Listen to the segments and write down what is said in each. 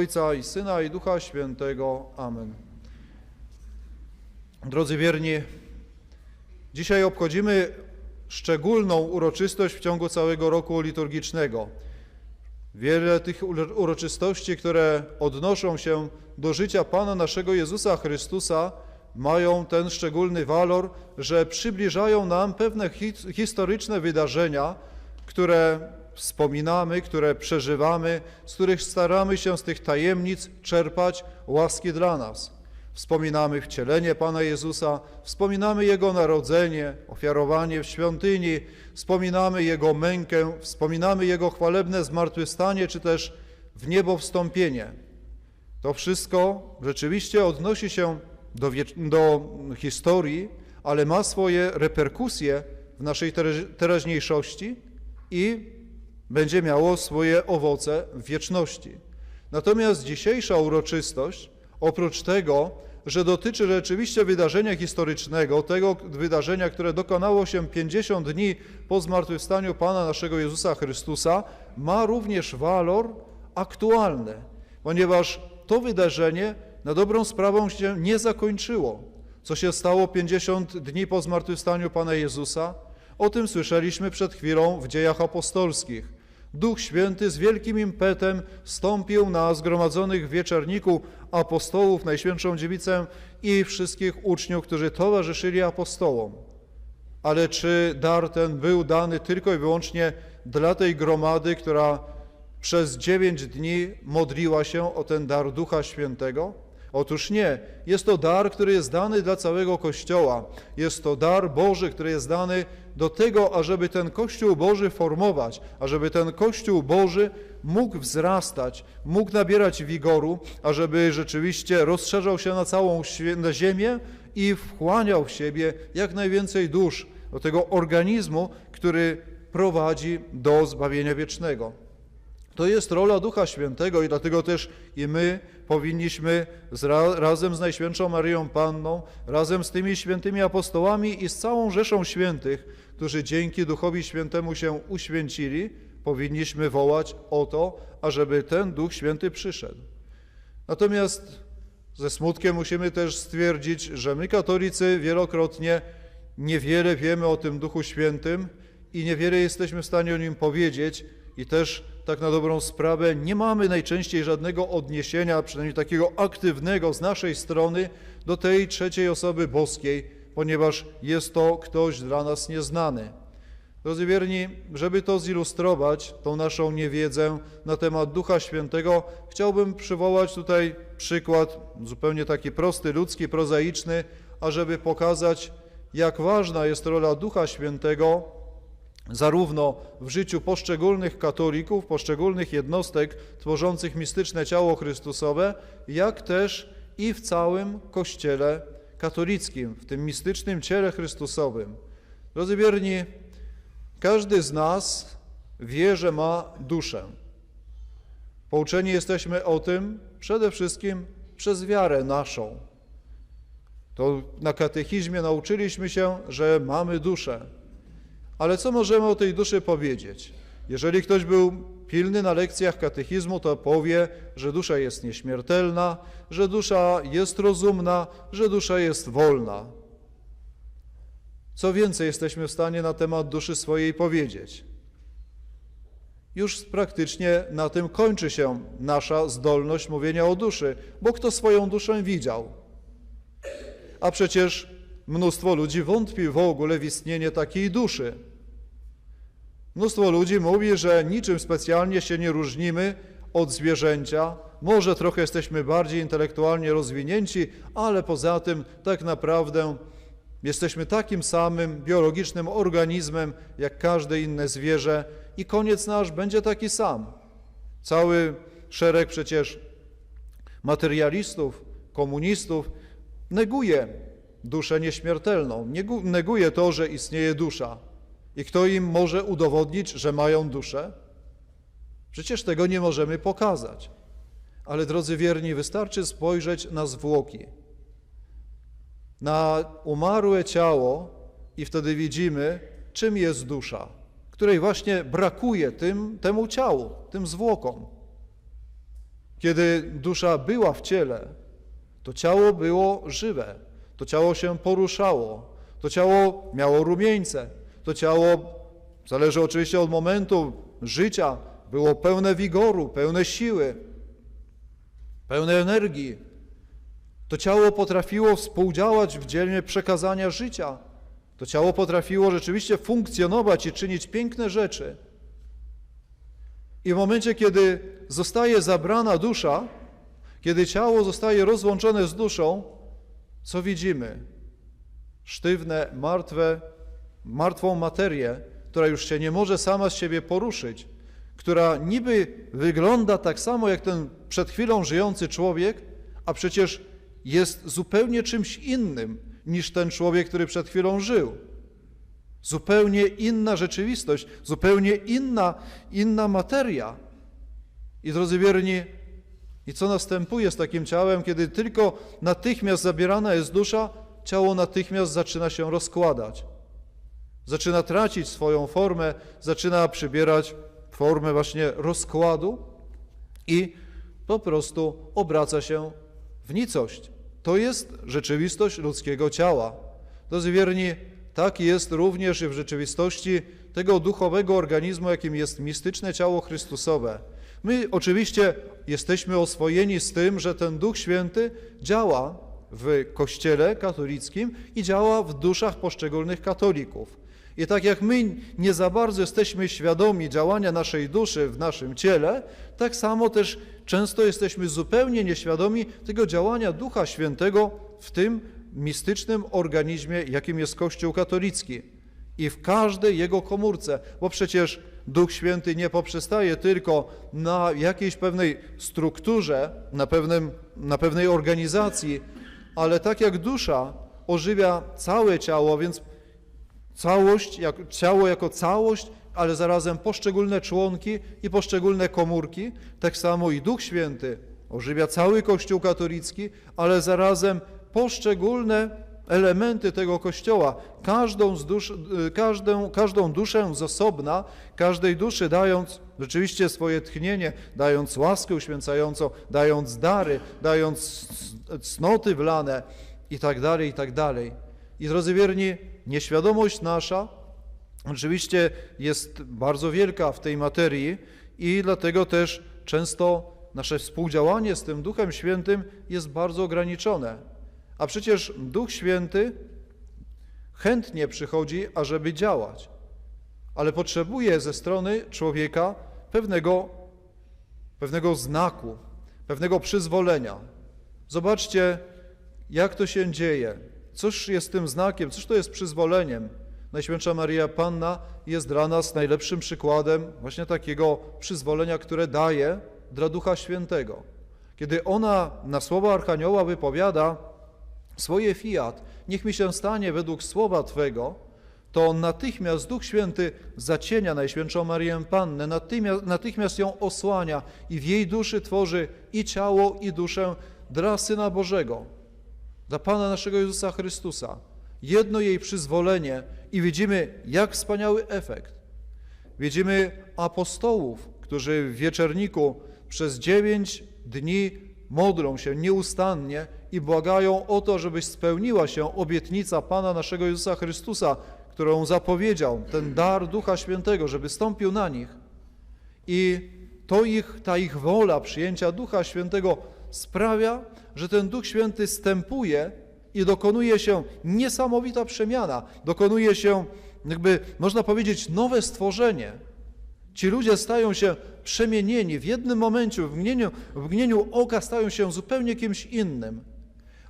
Ojca i Syna i Ducha Świętego. Amen. Drodzy wierni, dzisiaj obchodzimy szczególną uroczystość w ciągu całego roku liturgicznego. Wiele tych uroczystości, które odnoszą się do życia Pana naszego Jezusa Chrystusa, mają ten szczególny walor, że przybliżają nam pewne historyczne wydarzenia, które wspominamy, które przeżywamy, z których staramy się z tych tajemnic czerpać łaski dla nas. Wspominamy wcielenie Pana Jezusa, wspominamy Jego narodzenie, ofiarowanie w świątyni, wspominamy Jego mękę, wspominamy Jego chwalebne zmartwychwstanie, czy też w niebo wstąpienie. To wszystko rzeczywiście odnosi się do, do historii, ale ma swoje reperkusje w naszej teraźniejszości i będzie miało swoje owoce w wieczności. Natomiast dzisiejsza uroczystość, oprócz tego, że dotyczy rzeczywiście wydarzenia historycznego, tego wydarzenia, które dokonało się 50 dni po zmartwychwstaniu Pana naszego Jezusa Chrystusa, ma również walor aktualny, ponieważ to wydarzenie na dobrą sprawę się nie zakończyło. Co się stało 50 dni po zmartwychwstaniu Pana Jezusa? O tym słyszeliśmy przed chwilą w dziejach apostolskich. Duch Święty z wielkim impetem stąpił na zgromadzonych w wieczorniku apostołów, Najświętszą Dziewicę i wszystkich uczniów, którzy towarzyszyli apostołom. Ale czy dar ten był dany tylko i wyłącznie dla tej gromady, która przez dziewięć dni modliła się o ten dar Ducha Świętego? Otóż nie. Jest to dar, który jest dany dla całego Kościoła. Jest to dar Boży, który jest dany do tego, ażeby ten Kościół Boży formować, ażeby ten Kościół Boży mógł wzrastać, mógł nabierać wigoru, ażeby rzeczywiście rozszerzał się na całą na ziemię i wchłaniał w siebie jak najwięcej dusz do tego organizmu, który prowadzi do zbawienia wiecznego. To jest rola Ducha Świętego i dlatego też i my powinniśmy z, razem z Najświętszą Maryją Panną, razem z tymi świętymi apostołami i z całą rzeszą świętych, którzy dzięki Duchowi Świętemu się uświęcili, powinniśmy wołać o to, ażeby ten Duch Święty przyszedł. Natomiast ze smutkiem musimy też stwierdzić, że my katolicy wielokrotnie niewiele wiemy o tym Duchu Świętym i niewiele jesteśmy w stanie o nim powiedzieć i też tak na dobrą sprawę nie mamy najczęściej żadnego odniesienia, przynajmniej takiego aktywnego z naszej strony do tej trzeciej osoby boskiej, ponieważ jest to ktoś dla nas nieznany. Drodzy wierni, żeby to zilustrować, tą naszą niewiedzę na temat Ducha Świętego, chciałbym przywołać tutaj przykład zupełnie taki prosty, ludzki, prozaiczny, ażeby pokazać, jak ważna jest rola Ducha Świętego zarówno w życiu poszczególnych katolików, poszczególnych jednostek tworzących mistyczne ciało Chrystusowe, jak też i w całym Kościele katolickim, w tym mistycznym ciele Chrystusowym. Drodzy wierni, każdy z nas wie, że ma duszę. Pouczeni jesteśmy o tym przede wszystkim przez wiarę naszą. To na katechizmie nauczyliśmy się, że mamy duszę. Ale co możemy o tej duszy powiedzieć? Jeżeli ktoś był pilny na lekcjach katechizmu, to powie, że dusza jest nieśmiertelna, że dusza jest rozumna, że dusza jest wolna. Co więcej jesteśmy w stanie na temat duszy swojej powiedzieć? Już praktycznie na tym kończy się nasza zdolność mówienia o duszy, bo kto swoją duszę widział? A przecież mnóstwo ludzi wątpi w ogóle w istnienie takiej duszy. Mnóstwo ludzi mówi, że niczym specjalnie się nie różnimy od zwierzęcia. Może trochę jesteśmy bardziej intelektualnie rozwinięci, ale poza tym tak naprawdę jesteśmy takim samym biologicznym organizmem jak każde inne zwierzę i koniec nasz będzie taki sam. Cały szereg przecież materialistów, komunistów neguje duszę nieśmiertelną, neguje to, że istnieje dusza. I kto im może udowodnić, że mają duszę? Przecież tego nie możemy pokazać. Ale drodzy wierni, wystarczy spojrzeć na zwłoki, na umarłe ciało i wtedy widzimy, czym jest dusza, której właśnie brakuje tym, temu ciału, tym zwłokom. Kiedy dusza była w ciele, to ciało było żywe, to ciało się poruszało, to ciało miało rumieńce, to ciało, zależy oczywiście od momentu życia, było pełne wigoru, pełne siły, pełne energii. To ciało potrafiło współdziałać w dzielnie przekazania życia. To ciało potrafiło rzeczywiście funkcjonować i czynić piękne rzeczy. I w momencie, kiedy zostaje zabrana dusza, kiedy ciało zostaje rozłączone z duszą, co widzimy? Sztywne, martwe, martwą materię, która już się nie może sama z siebie poruszyć, która niby wygląda tak samo jak ten przed chwilą żyjący człowiek, a przecież jest zupełnie czymś innym niż ten człowiek, który przed chwilą żył. Zupełnie inna rzeczywistość, zupełnie inna, inna materia. I drodzy wierni, i co następuje z takim ciałem, kiedy tylko natychmiast zabierana jest dusza, ciało natychmiast zaczyna się rozkładać. Zaczyna tracić swoją formę, zaczyna przybierać formę właśnie rozkładu i po prostu obraca się w nicość. To jest rzeczywistość ludzkiego ciała. Drodzy wierni, tak jest również i w rzeczywistości tego duchowego organizmu, jakim jest mistyczne ciało Chrystusowe. My oczywiście jesteśmy oswojeni z tym, że ten Duch Święty działa w Kościele katolickim i działa w duszach poszczególnych katolików. I tak jak my nie za bardzo jesteśmy świadomi działania naszej duszy w naszym ciele, tak samo też często jesteśmy zupełnie nieświadomi tego działania Ducha Świętego w tym mistycznym organizmie, jakim jest Kościół katolicki. I w każdej jego komórce, bo przecież Duch Święty nie poprzestaje tylko na jakiejś pewnej strukturze, na, pewnym, na pewnej organizacji, ale tak jak dusza ożywia całe ciało, więc całość, jak, ciało jako całość, ale zarazem poszczególne członki i poszczególne komórki, tak samo i Duch Święty ożywia cały Kościół katolicki, ale zarazem poszczególne elementy tego Kościoła, każdą, dusz, każdą, każdą duszę z osobna, każdej duszy dając rzeczywiście swoje tchnienie, dając łaskę uświęcającą, dając dary, dając cnoty wlane i tak dalej, i tak dalej. I drodzy wierni, nieświadomość nasza oczywiście jest bardzo wielka w tej materii i dlatego też często nasze współdziałanie z tym Duchem Świętym jest bardzo ograniczone. A przecież Duch Święty chętnie przychodzi, ażeby działać, ale potrzebuje ze strony człowieka pewnego, pewnego znaku, pewnego przyzwolenia. Zobaczcie, jak to się dzieje. Cóż jest tym znakiem, cóż to jest przyzwoleniem? Najświętsza Maria Panna jest dla nas najlepszym przykładem właśnie takiego przyzwolenia, które daje dla Ducha Świętego. Kiedy ona na słowa Archanioła wypowiada swoje fiat, niech mi się stanie według słowa Twego, to natychmiast Duch Święty zacienia Najświętszą Marię Pannę, natychmiast, natychmiast ją osłania i w jej duszy tworzy i ciało, i duszę dla Syna Bożego, dla Pana naszego Jezusa Chrystusa. Jedno jej przyzwolenie i widzimy, jak wspaniały efekt. Widzimy apostołów, którzy w wieczerniku przez dziewięć dni modlą się nieustannie i błagają o to, żeby spełniła się obietnica Pana naszego Jezusa Chrystusa, którą zapowiedział, ten dar Ducha Świętego, żeby stąpił na nich. I to ich, ta ich wola przyjęcia Ducha Świętego sprawia, że ten Duch Święty stępuje i dokonuje się niesamowita przemiana, dokonuje się, jakby można powiedzieć, nowe stworzenie. Ci ludzie stają się przemienieni w jednym momencie, w mgnieniu, w mgnieniu oka stają się zupełnie kimś innym.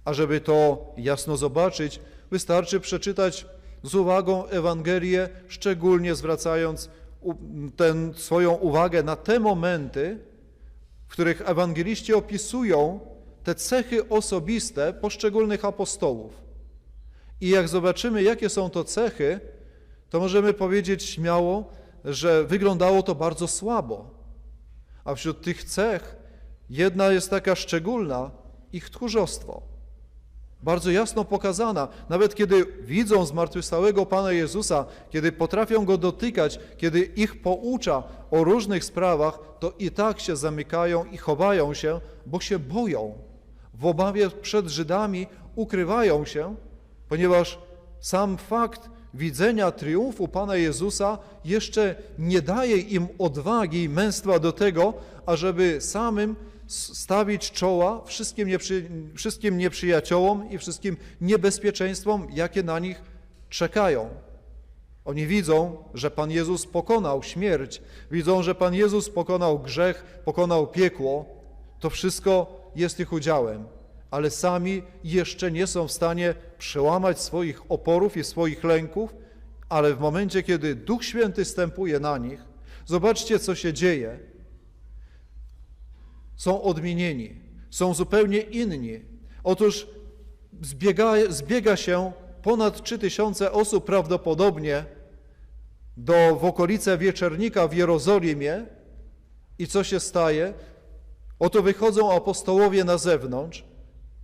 A żeby to jasno zobaczyć, wystarczy przeczytać z uwagą Ewangelię, szczególnie zwracając ten, swoją uwagę na te momenty, w których ewangeliści opisują te cechy osobiste poszczególnych apostołów. I jak zobaczymy, jakie są to cechy, to możemy powiedzieć śmiało, że wyglądało to bardzo słabo. A wśród tych cech jedna jest taka szczególna ich tchórzostwo. Bardzo jasno pokazana. Nawet kiedy widzą zmartwychwstałego Pana Jezusa, kiedy potrafią Go dotykać, kiedy ich poucza o różnych sprawach, to i tak się zamykają i chowają się, bo się boją. W obawie przed Żydami ukrywają się, ponieważ sam fakt widzenia triumfu Pana Jezusa jeszcze nie daje im odwagi i męstwa do tego, ażeby samym stawić czoła wszystkim, nieprzy, wszystkim nieprzyjaciołom i wszystkim niebezpieczeństwom, jakie na nich czekają. Oni widzą, że Pan Jezus pokonał śmierć, widzą, że Pan Jezus pokonał grzech, pokonał piekło. To wszystko jest ich udziałem, ale sami jeszcze nie są w stanie przełamać swoich oporów i swoich lęków, ale w momencie, kiedy Duch Święty stępuje na nich, zobaczcie, co się dzieje są odmienieni, są zupełnie inni. Otóż zbiega, zbiega się ponad 3000 osób prawdopodobnie do, w okolice Wieczernika w Jerozolimie i co się staje? Oto wychodzą apostołowie na zewnątrz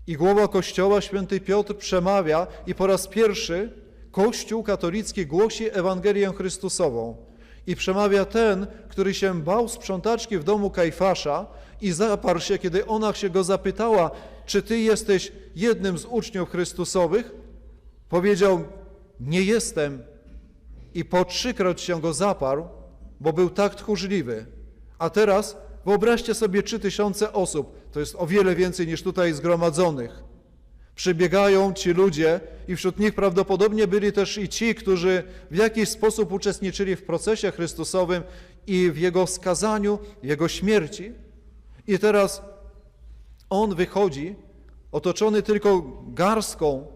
i głowa Kościoła, święty Piotr, przemawia i po raz pierwszy Kościół katolicki głosi Ewangelię Chrystusową. I przemawia ten, który się bał sprzątaczki w domu Kajfasza i zaparł się, kiedy ona się go zapytała, czy ty jesteś jednym z uczniów Chrystusowych? Powiedział, nie jestem. I po trzykroć się go zaparł, bo był tak tchórzliwy. A teraz wyobraźcie sobie trzy tysiące osób, to jest o wiele więcej niż tutaj zgromadzonych. Przybiegają ci ludzie i wśród nich prawdopodobnie byli też i ci, którzy w jakiś sposób uczestniczyli w procesie Chrystusowym i w Jego skazaniu, Jego śmierci. I teraz On wychodzi, otoczony tylko garstką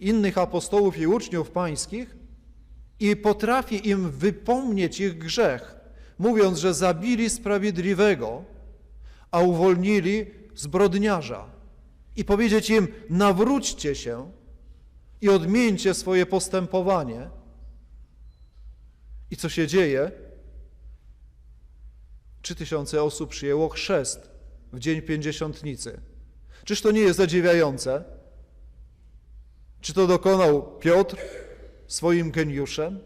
innych apostołów i uczniów pańskich i potrafi im wypomnieć ich grzech, mówiąc, że zabili sprawiedliwego, a uwolnili zbrodniarza i powiedzieć im: nawróćcie się i odmieńcie swoje postępowanie. I co się dzieje? Trzy tysiące osób przyjęło chrzest w dzień pięćdziesiątnicy. Czyż to nie jest zadziwiające? Czy to dokonał Piotr swoim geniuszem?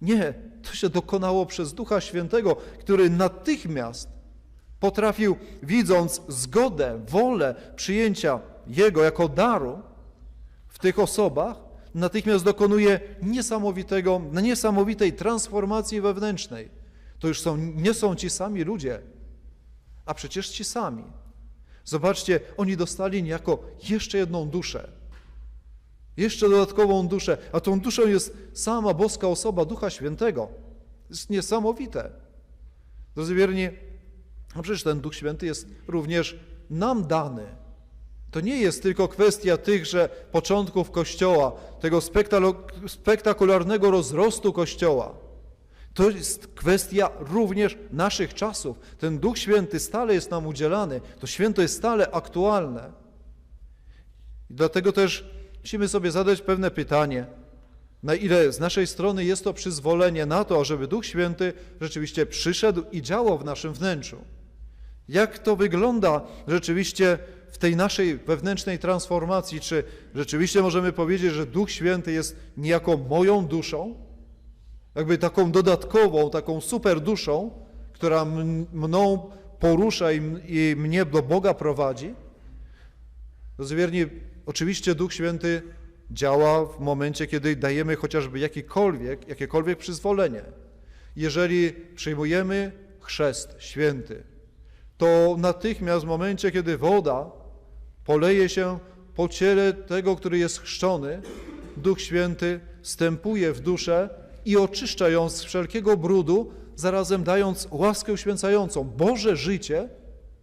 Nie, to się dokonało przez Ducha Świętego, który natychmiast potrafił, widząc zgodę, wolę przyjęcia Jego jako daru w tych osobach, natychmiast dokonuje niesamowitego, niesamowitej transformacji wewnętrznej. To już są, nie są ci sami ludzie, a przecież ci sami. Zobaczcie, oni dostali niejako jeszcze jedną duszę. Jeszcze dodatkową duszę, a tą duszą jest sama boska osoba Ducha Świętego. To jest niesamowite. Drodzy wierni, no przecież ten Duch Święty jest również nam dany. To nie jest tylko kwestia tychże początków Kościoła, tego spektakularnego rozrostu Kościoła. To jest kwestia również naszych czasów. Ten Duch Święty stale jest nam udzielany, to święto jest stale aktualne. I dlatego też musimy sobie zadać pewne pytanie, na ile z naszej strony jest to przyzwolenie na to, żeby Duch Święty rzeczywiście przyszedł i działał w naszym wnętrzu. Jak to wygląda rzeczywiście w tej naszej wewnętrznej transformacji? Czy rzeczywiście możemy powiedzieć, że Duch Święty jest niejako moją duszą? Jakby taką dodatkową, taką super duszą, która mną porusza i, i mnie do Boga prowadzi? Drodzy oczywiście Duch Święty działa w momencie, kiedy dajemy chociażby jakikolwiek, jakiekolwiek przyzwolenie. Jeżeli przyjmujemy chrzest święty, to natychmiast w momencie, kiedy woda poleje się po ciele tego, który jest chrzczony, Duch Święty wstępuje w duszę i oczyszcza ją z wszelkiego brudu, zarazem dając łaskę uświęcającą, Boże życie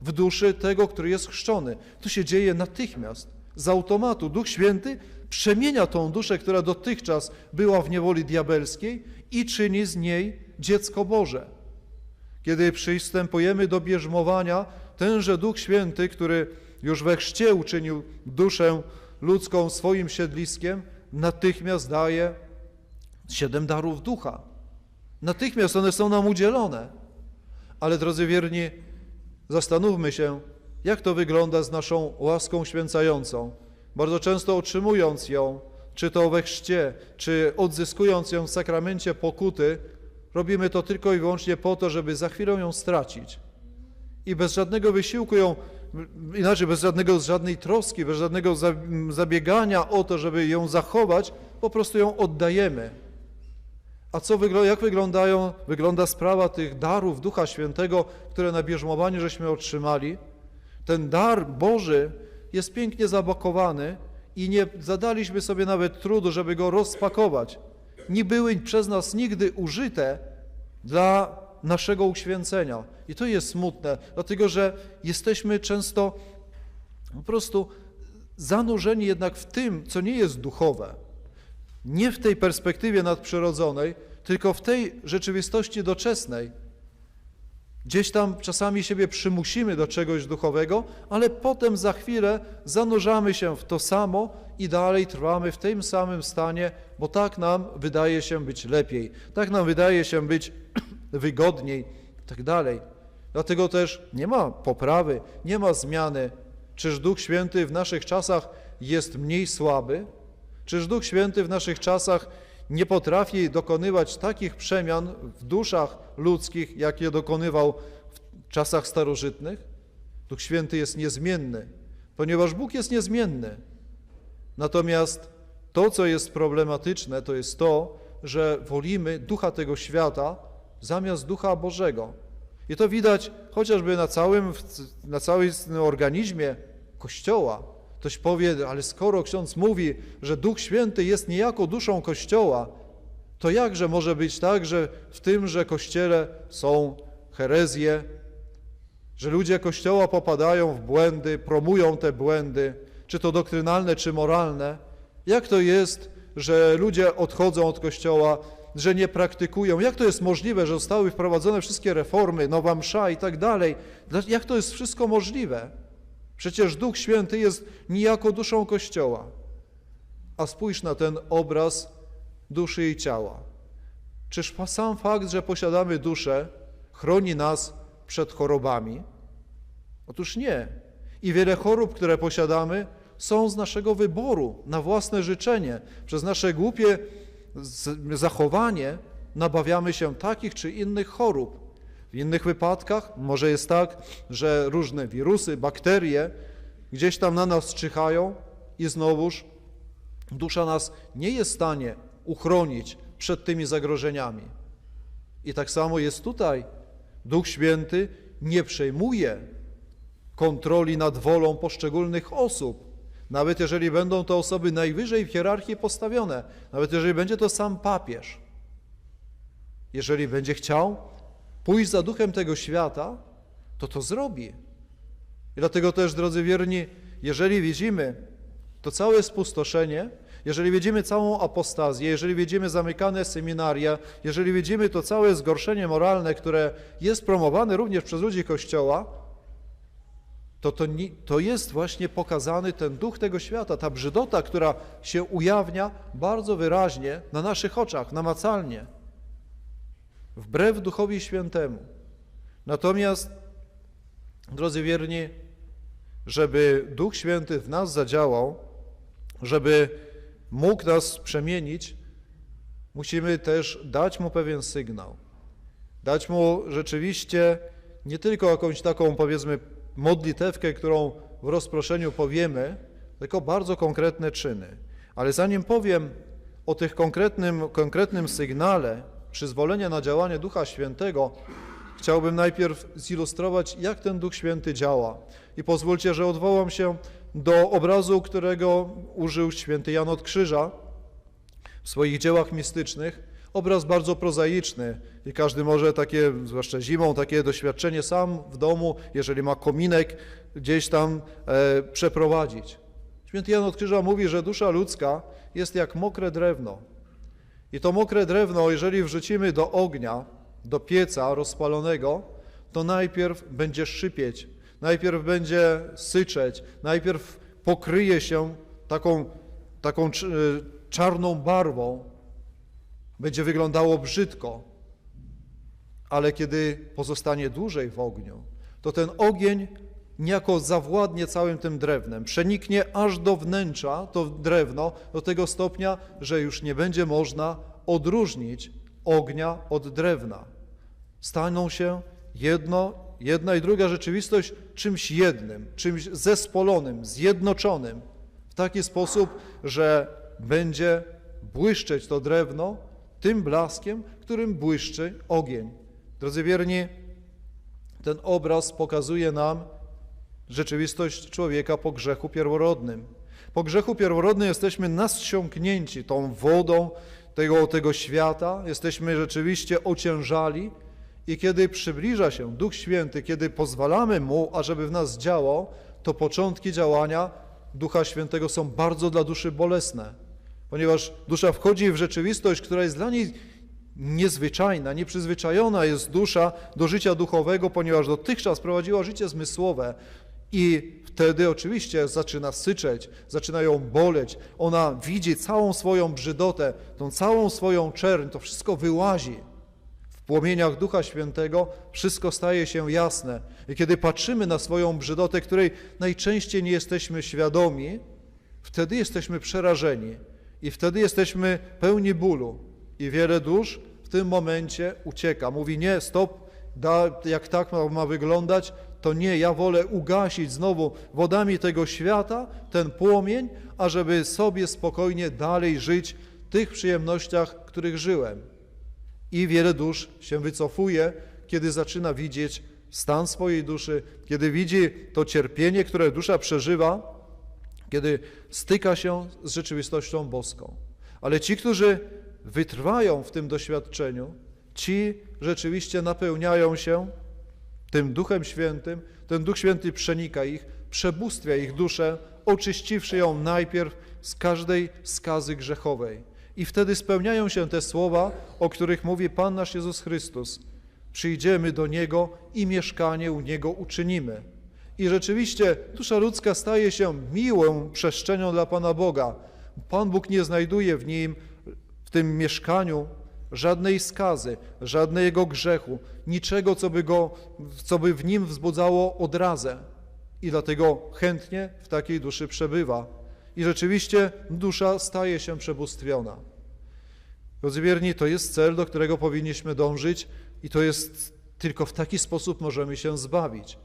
w duszy tego, który jest chrzczony. To się dzieje natychmiast, z automatu. Duch Święty przemienia tą duszę, która dotychczas była w niewoli diabelskiej i czyni z niej dziecko Boże. Kiedy przystępujemy do bierzmowania, tenże Duch Święty, który już we chrzcie uczynił duszę ludzką swoim siedliskiem, natychmiast daje siedem darów ducha. Natychmiast one są nam udzielone. Ale drodzy wierni, zastanówmy się, jak to wygląda z naszą łaską święcającą. bardzo często otrzymując ją, czy to we chrzcie, czy odzyskując ją w sakramencie pokuty, robimy to tylko i wyłącznie po to, żeby za chwilę ją stracić. I bez żadnego wysiłku ją, inaczej bez żadnego, żadnej troski, bez żadnego zabiegania o to, żeby ją zachować, po prostu ją oddajemy. A co, jak wyglądają, wygląda sprawa tych darów Ducha Świętego, które na bierzmowaniu żeśmy otrzymali? Ten dar Boży jest pięknie zabakowany i nie zadaliśmy sobie nawet trudu, żeby go rozpakować. Nie były przez nas nigdy użyte dla naszego uświęcenia. I to jest smutne, dlatego że jesteśmy często po prostu zanurzeni jednak w tym, co nie jest duchowe. Nie w tej perspektywie nadprzyrodzonej, tylko w tej rzeczywistości doczesnej. Gdzieś tam czasami siebie przymusimy do czegoś duchowego, ale potem za chwilę zanurzamy się w to samo i dalej trwamy w tym samym stanie, bo tak nam wydaje się być lepiej, tak nam wydaje się być wygodniej tak dalej. Dlatego też nie ma poprawy, nie ma zmiany. Czyż Duch Święty w naszych czasach jest mniej słaby? Czyż Duch Święty w naszych czasach nie potrafi dokonywać takich przemian w duszach ludzkich, jakie dokonywał w czasach starożytnych? Duch Święty jest niezmienny, ponieważ Bóg jest niezmienny. Natomiast to, co jest problematyczne, to jest to, że wolimy ducha tego świata zamiast ducha Bożego. I to widać chociażby na całym, na całym organizmie Kościoła. Ktoś powie, ale skoro ksiądz mówi, że Duch Święty jest niejako duszą Kościoła, to jakże może być tak, że w tym, że Kościele są herezje, że ludzie Kościoła popadają w błędy, promują te błędy, czy to doktrynalne, czy moralne? Jak to jest, że ludzie odchodzą od Kościoła, że nie praktykują? Jak to jest możliwe, że zostały wprowadzone wszystkie reformy, nowa msza i tak dalej? Jak to jest wszystko możliwe? Przecież Duch Święty jest niejako duszą Kościoła. A spójrz na ten obraz duszy i ciała. Czyż sam fakt, że posiadamy duszę, chroni nas przed chorobami? Otóż nie. I wiele chorób, które posiadamy, są z naszego wyboru, na własne życzenie. Przez nasze głupie zachowanie nabawiamy się takich czy innych chorób. W innych wypadkach może jest tak, że różne wirusy, bakterie gdzieś tam na nas czyhają i znowuż dusza nas nie jest w stanie uchronić przed tymi zagrożeniami. I tak samo jest tutaj. Duch Święty nie przejmuje kontroli nad wolą poszczególnych osób, nawet jeżeli będą to osoby najwyżej w hierarchii postawione, nawet jeżeli będzie to sam papież. Jeżeli będzie chciał, pójść za duchem tego świata, to to zrobi. I dlatego też, drodzy wierni, jeżeli widzimy to całe spustoszenie, jeżeli widzimy całą apostazję, jeżeli widzimy zamykane seminaria, jeżeli widzimy to całe zgorszenie moralne, które jest promowane również przez ludzi Kościoła, to, to, to jest właśnie pokazany ten duch tego świata, ta brzydota, która się ujawnia bardzo wyraźnie na naszych oczach, namacalnie wbrew Duchowi Świętemu. Natomiast, drodzy wierni, żeby Duch Święty w nas zadziałał, żeby mógł nas przemienić, musimy też dać Mu pewien sygnał. Dać Mu rzeczywiście nie tylko jakąś taką, powiedzmy, modlitewkę, którą w rozproszeniu powiemy, tylko bardzo konkretne czyny. Ale zanim powiem o tych konkretnym, konkretnym sygnale, przyzwolenia na działanie Ducha Świętego, chciałbym najpierw zilustrować, jak ten Duch Święty działa. I pozwólcie, że odwołam się do obrazu, którego użył święty Jan od Krzyża w swoich dziełach mistycznych. Obraz bardzo prozaiczny i każdy może takie, zwłaszcza zimą, takie doświadczenie sam w domu, jeżeli ma kominek, gdzieś tam e, przeprowadzić. Święty Jan od Krzyża mówi, że dusza ludzka jest jak mokre drewno. I to mokre drewno, jeżeli wrzucimy do ognia, do pieca rozpalonego, to najpierw będzie szypieć, najpierw będzie syczeć, najpierw pokryje się taką, taką y, czarną barwą, będzie wyglądało brzydko, ale kiedy pozostanie dłużej w ogniu, to ten ogień niejako zawładnie całym tym drewnem, przeniknie aż do wnętrza to drewno, do tego stopnia, że już nie będzie można odróżnić ognia od drewna. Staną się jedno, jedna i druga rzeczywistość czymś jednym, czymś zespolonym, zjednoczonym w taki sposób, że będzie błyszczeć to drewno tym blaskiem, którym błyszczy ogień. Drodzy wierni, ten obraz pokazuje nam rzeczywistość człowieka po grzechu pierworodnym. Po grzechu pierworodnym jesteśmy nasiąknięci tą wodą tego, tego świata, jesteśmy rzeczywiście ociężali. I kiedy przybliża się Duch Święty, kiedy pozwalamy Mu, ażeby w nas działał, to początki działania Ducha Świętego są bardzo dla duszy bolesne, ponieważ dusza wchodzi w rzeczywistość, która jest dla niej niezwyczajna, nieprzyzwyczajona. Jest dusza do życia duchowego, ponieważ dotychczas prowadziła życie zmysłowe i wtedy oczywiście zaczyna syczeć, zaczyna ją boleć. Ona widzi całą swoją brzydotę, tą całą swoją czerń, to wszystko wyłazi. W płomieniach Ducha Świętego wszystko staje się jasne. I kiedy patrzymy na swoją brzydotę, której najczęściej nie jesteśmy świadomi, wtedy jesteśmy przerażeni i wtedy jesteśmy pełni bólu. I wiele dusz w tym momencie ucieka. Mówi: Nie, stop, da, jak tak ma, ma wyglądać, to nie, ja wolę ugasić znowu wodami tego świata ten płomień, ażeby sobie spokojnie dalej żyć w tych przyjemnościach, których żyłem. I wiele dusz się wycofuje, kiedy zaczyna widzieć stan swojej duszy, kiedy widzi to cierpienie, które dusza przeżywa, kiedy styka się z rzeczywistością boską. Ale ci, którzy wytrwają w tym doświadczeniu, ci rzeczywiście napełniają się tym Duchem Świętym, ten Duch Święty przenika ich, przebóstwia ich duszę, oczyściwszy ją najpierw z każdej skazy grzechowej. I wtedy spełniają się te słowa, o których mówi Pan nasz Jezus Chrystus. Przyjdziemy do Niego i mieszkanie u Niego uczynimy. I rzeczywiście dusza ludzka staje się miłą przestrzenią dla Pana Boga. Pan Bóg nie znajduje w nim, w tym mieszkaniu, żadnej skazy, żadnego grzechu, niczego, co by, go, co by w nim wzbudzało odrazę. I dlatego chętnie w takiej duszy przebywa. I rzeczywiście dusza staje się przebóstwiona. Drodzy to jest cel, do którego powinniśmy dążyć i to jest tylko w taki sposób możemy się zbawić.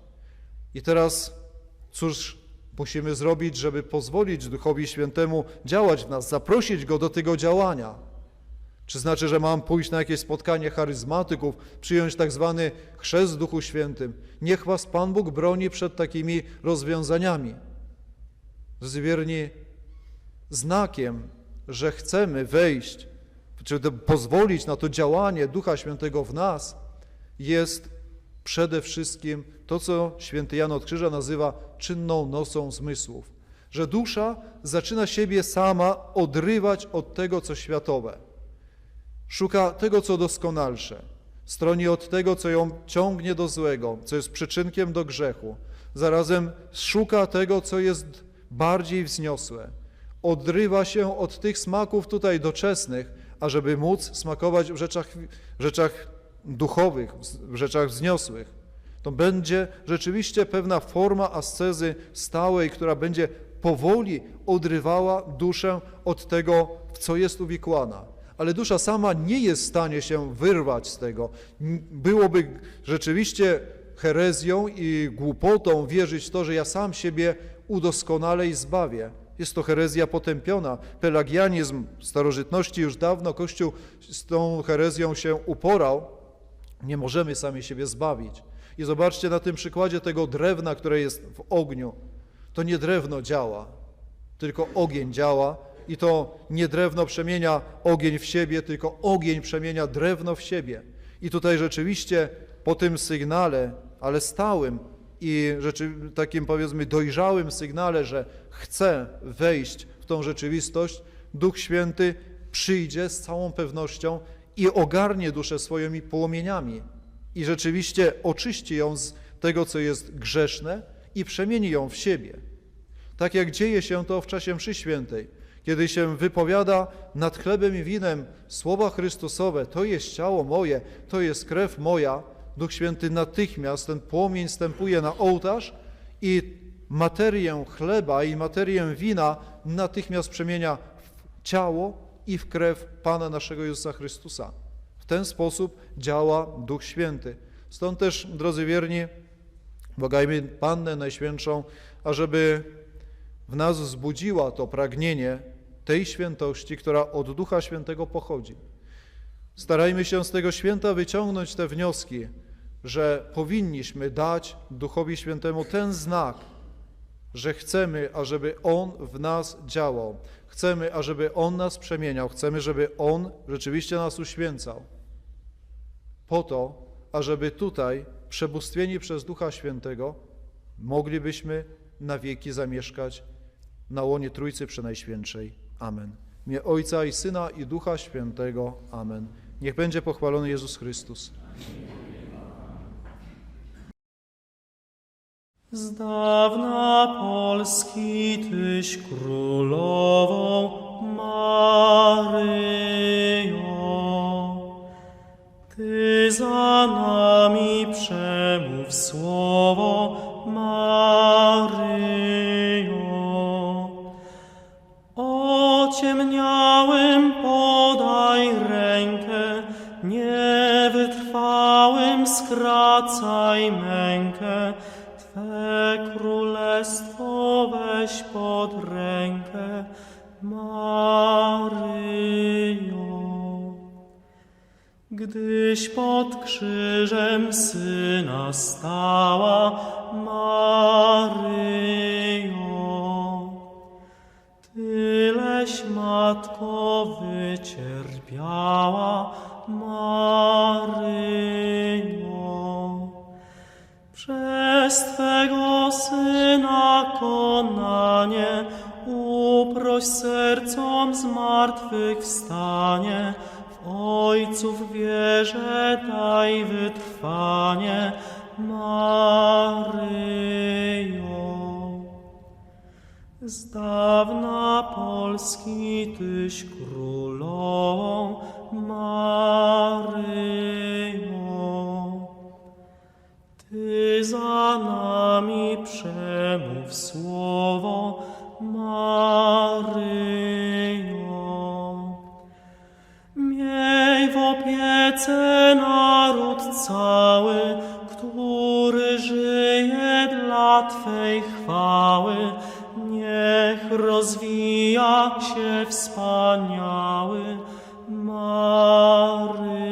I teraz cóż musimy zrobić, żeby pozwolić Duchowi Świętemu działać w nas, zaprosić Go do tego działania? Czy znaczy, że mam pójść na jakieś spotkanie charyzmatyków, przyjąć tak zwany chrzest w Duchu Świętym? Niech Was Pan Bóg broni przed takimi rozwiązaniami. Drodzy wierni, znakiem, że chcemy wejść, czy pozwolić na to działanie Ducha Świętego w nas, jest przede wszystkim to, co święty Jan od Krzyża nazywa czynną nocą zmysłów. Że dusza zaczyna siebie sama odrywać od tego, co światowe. Szuka tego, co doskonalsze. Stroni od tego, co ją ciągnie do złego, co jest przyczynkiem do grzechu. Zarazem szuka tego, co jest bardziej wzniosłe. Odrywa się od tych smaków tutaj doczesnych, ażeby móc smakować w rzeczach, w rzeczach duchowych, w rzeczach wzniosłych. To będzie rzeczywiście pewna forma ascezy stałej, która będzie powoli odrywała duszę od tego, w co jest uwikłana. Ale dusza sama nie jest w stanie się wyrwać z tego. Byłoby rzeczywiście herezją i głupotą wierzyć w to, że ja sam siebie udoskonalę i zbawię. Jest to herezja potępiona. Pelagianizm starożytności już dawno Kościół z tą herezją się uporał. Nie możemy sami siebie zbawić. I zobaczcie na tym przykładzie tego drewna, które jest w ogniu. To nie drewno działa, tylko ogień działa i to nie drewno przemienia ogień w siebie, tylko ogień przemienia drewno w siebie. I tutaj rzeczywiście po tym sygnale, ale stałym i rzeczy, takim powiedzmy dojrzałym sygnale, że chce wejść w tą rzeczywistość, Duch Święty przyjdzie z całą pewnością i ogarnie duszę swoimi płomieniami i rzeczywiście oczyści ją z tego, co jest grzeszne i przemieni ją w siebie. Tak jak dzieje się to w czasie mszy świętej, kiedy się wypowiada nad chlebem i winem słowa Chrystusowe, to jest ciało moje, to jest krew moja, Duch Święty natychmiast ten płomień stępuje na ołtarz i materię chleba i materię wina natychmiast przemienia w ciało i w krew Pana naszego Jezusa Chrystusa. W ten sposób działa Duch Święty. Stąd też, drodzy wierni, błagajmy Pannę Najświętszą, ażeby w nas wzbudziła to pragnienie tej świętości, która od Ducha Świętego pochodzi. Starajmy się z tego święta wyciągnąć te wnioski, że powinniśmy dać Duchowi Świętemu ten znak, że chcemy, ażeby On w nas działał. Chcemy, ażeby On nas przemieniał. Chcemy, żeby On rzeczywiście nas uświęcał. Po to, ażeby tutaj, przebóstwieni przez Ducha Świętego, moglibyśmy na wieki zamieszkać na łonie Trójcy Przenajświętszej. Amen. Imię Ojca i Syna i Ducha Świętego. Amen. Niech będzie pochwalony Jezus Chrystus. Z dawna Polski Tyś królową Maryjo. Ty za nami przemów słowo skracaj mękę. Twe królestwo weź pod rękę, Maryjo. Gdyś pod krzyżem Syna stała, Maryjo. Tyleś Matko wycierpiała, Maryjo. Przez Twego Syna konanie uproś sercom zmartwychwstanie, w Ojców wierze daj wytrwanie, Maryjo. Z dawna Polski Tyś królową, Maryjo. Ty za nami przemów słowo, Maryjo. Miej w opiece naród cały, który żyje dla Twej chwały. Niech rozwija się wspaniały Maryjo.